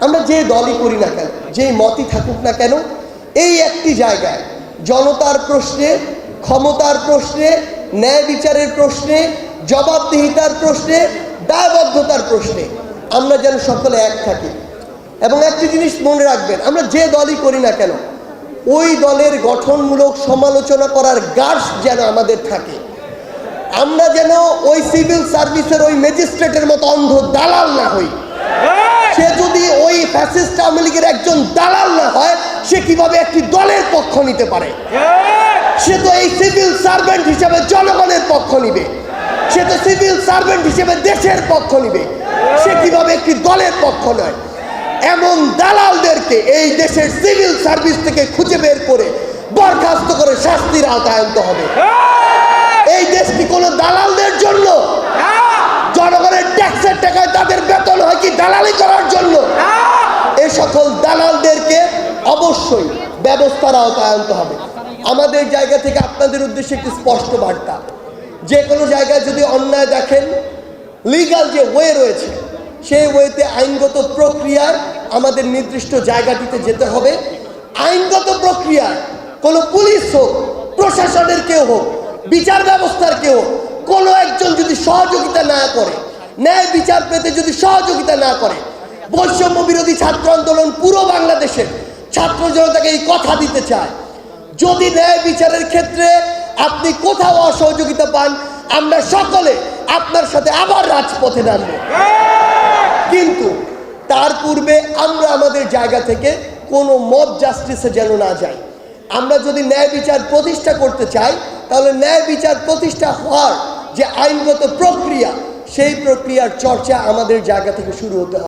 আমরা যে দলই করি না কেন, যেই মতই থাকুক না কেন, এই একটি জায়গায় জনতার প্রশ্নে, ক্ষমতার প্রশ্নে, ন্যায় বিচারের প্রশ্নে, জবাবদিহিতার প্রশ্নে, দায়বদ্ধতার প্রশ্নে আমরা যেন সকলে এক থাকি। এবং একটি জিনিস মনে রাখবেন, আমরা যে দলই করি না কেন, ওই দলের গঠনমূলক সমালোচনা করার গার্স যেন আমাদের থাকে। আমরা যেন ওই সিভিল সার্ভিসের ওই ম্যাজিস্ট্রেটের মতো অন্ধ দালাল না হই। ফ্যাসিস্ট আওয়ামী লীগের একজন দালাল না হয়, সে কীভাবে একটি দলের পক্ষ নিতে পারে? সে তো এই সিভিল সার্ভেন্ট হিসেবে জনগণের পক্ষ নিবে। সে তো সিভিল সার্ভেন্ট হিসেবে দেশের পক্ষ নিবে। সে কীভাবে একটি দলের পক্ষ নয়? এমন দালালদেরকে এই দেশের সিভিল সার্ভিস থেকে খুঁজে বের করে বরখাস্ত করে শাস্তির আওতায় হবে। এই দেশটি কোনো দালালদের জন্য? জনগণের ট্যাক্সের টাকায় তাদের বেতন হয় কি দালালি করার জন্য এই সকল দালালদেরকে অবশ্যই ব্যবস্থার আওতায় আনতে হবে। আমাদের জায়গা থেকে আপনাদের উদ্দেশ্যে একটি স্পষ্ট বার্তা। যে কোনো জায়গায় যদি অন্যায় দেখেন লিগাল যে ওয়ে রয়েছে সেই ওয়েতে আইনগত প্রক্রিয়ায় আমাদের নির্দিষ্ট জায়গাটিতে যেতে হবে। আইনগত প্রক্রিয়ায় কোনো পুলিশ হোক প্রশাসনের কেউ হোক বিচার ব্যবস্থার কেউ হোক, কোনো একজন যদি সহযোগিতা না করে ন্যায় বিচার পেতে যদি সহযোগিতা না করে বৈষম্য বিরোধী ছাত্র আন্দোলন পুরো বাংলাদেশের ছাত্র জনতাকে এই কথা দিতে চায়। যদি ন্যায় বিচারের ক্ষেত্রে আপনি কোথাও অসহযোগিতা পান, আমরা সকলে আপনার সাথে আবার রাজপথে নামব। কিন্তু তার পূর্বে আমরা আমাদের জায়গা থেকে কোনো মব জাস্টিসে যেন না যাই। আমরা যদি ন্যায় বিচার প্রতিষ্ঠা করতে চাই, তাহলে ন্যায় বিচার প্রতিষ্ঠা হওয়ার যে আইনগত প্রক্রিয়া, সেই প্রক্রিয়ার চর্চা আমাদের জায়গা থেকে শুরু হতে হবে।